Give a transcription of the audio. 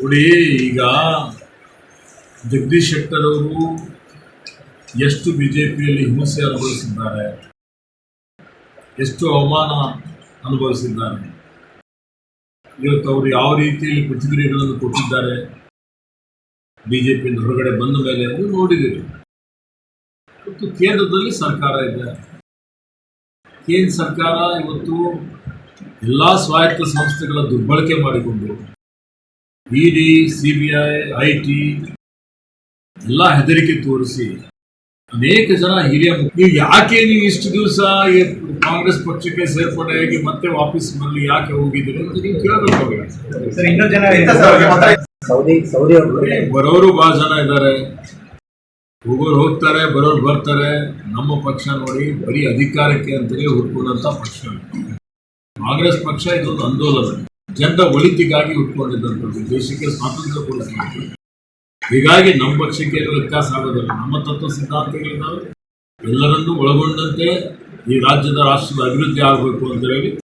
ನೋಡಿ, ಈಗ ಜಗದೀಶ್ ಶೆಟ್ಟರ್ ಅವರು ಎಷ್ಟು ಬಿ ಜೆ ಪಿಯಲ್ಲಿ ಹಿಂಸೆ ಅನುಭವಿಸಿದ್ದಾರೆ, ಎಷ್ಟು ಅವಮಾನ ಅನುಭವಿಸಿದ್ದಾರೆ, ಇವತ್ತು ಅವರು ಯಾವ ರೀತಿಯಲ್ಲಿ ಪ್ರತಿಕ್ರಿಯೆಗಳನ್ನು ಕೊಟ್ಟಿದ್ದಾರೆ ಬಿ ಹೊರಗಡೆ ಬಂದ ಮೇಲೆ ಅದು ನೋಡಿದ್ದೀರಿ. ಮತ್ತು ಕೇಂದ್ರದಲ್ಲಿ ಸರ್ಕಾರ ಇದೆ. ಕೇಂದ್ರ ಸರ್ಕಾರ ಇವತ್ತು ಎಲ್ಲ ಸ್ವಾಯತ್ತ ಸಂಸ್ಥೆಗಳ ದುರ್ಬಳಕೆ ಮಾಡಿಕೊಂಡು ED C B I I T ಎಲ್ಲ ಹೆದರಿಕೆ ತೋರಿಸಿ ಅನೇಕ ಜನ ಹಿರಿಯ ಮುಖ- ನೀವು ಯಾಕೆ ನೀವು ಇಷ್ಟು ದಿವಸ ಕಾಂಗ್ರೆಸ್ ಪಕ್ಷಕ್ಕೆ ಸೇರ್ಪಡೆಯಾಗಿ ಮತ್ತೆ ವಾಪಸ್ ಬಂದು ಯಾಕೆ ಹೋಗಿದ್ದೀರಿ ಅಂತ ನೀವು ಕೇಳಬೇಕು ಸರ್ ಇನ್ನೂ ಜನ ಸೌದಿ ಸೌದಿ ಅವರು ಬರೋರು ಬಹಳ ಜನ ಇದ್ದಾರೆ. ಹೋಗೋರು ಹೋಗ್ತಾರೆ ಬರೋರು ಬರ್ತಾರೆ. ನಮ್ಮ ಪಕ್ಷ ನೋಡಿ ಬರೀ ಅಧಿಕಾರಕ್ಕೆ ಅಂತಲೇ ಹುಡ್ಕೊಂಡಂತ ಪಕ್ಷ ಕಾಂಗ್ರೆಸ್ ಪಕ್ಷ ಇದೊಂದು ಆಂದೋಲನ ಜನರ ಒಳಿತಿಗಾಗಿ ಉಟ್ಕೊಂಡಿದ್ದಂಥದ್ದು ದೇಶಕ್ಕೆ ಸ್ವಾತಂತ್ರ್ಯ ಕೊಡಿಸಬೇಕು ಹೀಗಾಗಿ ನಮ್ಮ ಪಕ್ಷಕ್ಕೆ ವ್ಯತ್ಯಾಸ ಆಗೋದಿಲ್ಲ. ನಮ್ಮ ತತ್ವ ಸಿದ್ಧಾಂತಗಳಿದ್ದಾವೆ. ಎಲ್ಲರನ್ನೂ ಒಳಗೊಂಡಂತೆ ಈ ರಾಜ್ಯದ ರಾಷ್ಟ್ರದ ಅಭಿವೃದ್ಧಿ ಆಗಬೇಕು ಅಂತ ಹೇಳಿ